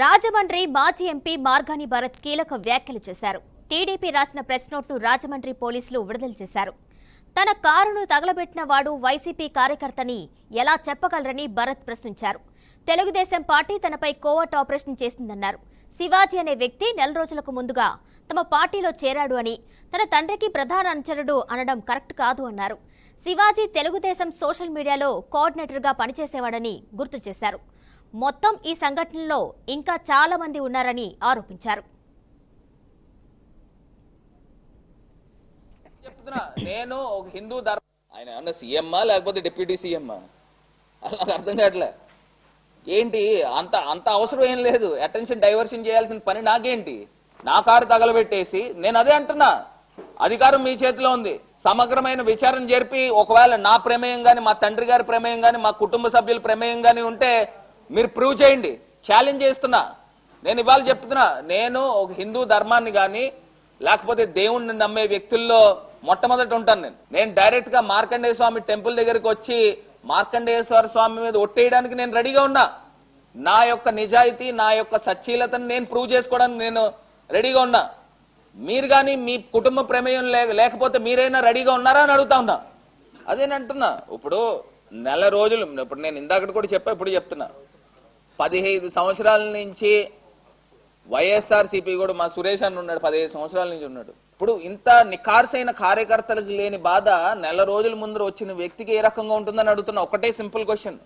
రాజమండ్రి మాజీ ఎంపీ మార్గాని భరత్ కీలక వ్యాఖ్యలు చేశారు. టీడీపీ రాసిన ప్రెస్ నోట్ను రాజమండ్రి పోలీసులు విడుదల చేశారు. తన కారును తగలబెట్టిన వాడు వైసీపీ కార్యకర్తని ఎలా చెప్పగలరని భరత్ ప్రశ్నించారు. తెలుగుదేశం పార్టీ తనపై కోవర్ట్ ఆపరేషన్ చేసిందన్నారు. శివాజీ అనే వ్యక్తి నెల రోజులకు ముందుగా తమ పార్టీలో చేరాడు అని తన తండ్రికి ప్రధాన అనుచరుడు అనడం కరెక్ట్ కాదు అన్నారు. శివాజీ తెలుగుదేశం సోషల్ మీడియాలో కోఆర్డినేటర్గా పనిచేసేవాడని గుర్తు చేశారు. మొత్తం ఈ సంఘటనలో ఇంకా చాలా మంది ఉన్నారని ఆరోపించారు. చెప్తున్నా నేను ఒక హిందూ ధర్మ ఆయన ఏమన్నా సీఎమ్మా లేకపోతే డిప్యూటీ సీఎమ్మా అలా నాకు అర్థం కావట్లే. ఏంటి? అంత అంత అవసరం ఏం లేదు. అటెన్షన్ డైవర్షన్ చేయాల్సిన పని నాకేంటి? నా కారు తగలబెట్టేసి నేను అదే అంటున్నా. అధికారం మీ చేతిలో ఉంది. సమగ్రమైన విచారణ జరిపి ఒకవేళ నా ప్రమేయం గాని మా తండ్రి గారి ప్రమేయం గాని మా కుటుంబ సభ్యుల ప్రమేయం గాని ఉంటే మీరు ప్రూవ్ చేయండి. ఛాలెంజ్ చేస్తున్నా. నేను ఇవాళ చెప్తున్నా నేను ఒక హిందూ ధర్మాన్ని కానీ లేకపోతే దేవుణ్ణి నమ్మే వ్యక్తుల్లో మొట్టమొదటి ఉంటాను నేను. నేను డైరెక్ట్గా మార్కండేయ స్వామి టెంపుల్ దగ్గరికి వచ్చి మార్కండేశ్వర స్వామి మీద ఒట్టేయడానికి నేను రెడీగా ఉన్నా. నా యొక్క నిజాయితీ నా యొక్క సచ్చీలతను నేను ప్రూవ్ చేసుకోవడానికి నేను రెడీగా ఉన్నా. మీరు కానీ మీ కుటుంబ ప్రమేయం లే- లేకపోతే మీరైనా రెడీగా ఉన్నారా అని అడుగుతా ఉన్నా. అదేనంటున్నా ఇప్పుడు నెల రోజులు ఇప్పుడు నేను ఇందాకటి కూడా చెప్పా ఇప్పుడు చెప్తున్నా. పదిహేను సంవత్సరాల నుంచి వైఎస్ఆర్ సిపి కూడా మా సురేష్ అన్న ఉన్నాడు పదిహేను సంవత్సరాల నుంచి ఉన్నాడు. ఇప్పుడు ఇంత నిఖార్సైన కార్యకర్తలకు లేని బాధ నెల రోజుల ముందు వచ్చిన వ్యక్తికి ఏ రకంగా ఉంటుందని అడుగుతున్నా ఒకటే సింపుల్ క్వశ్చన్.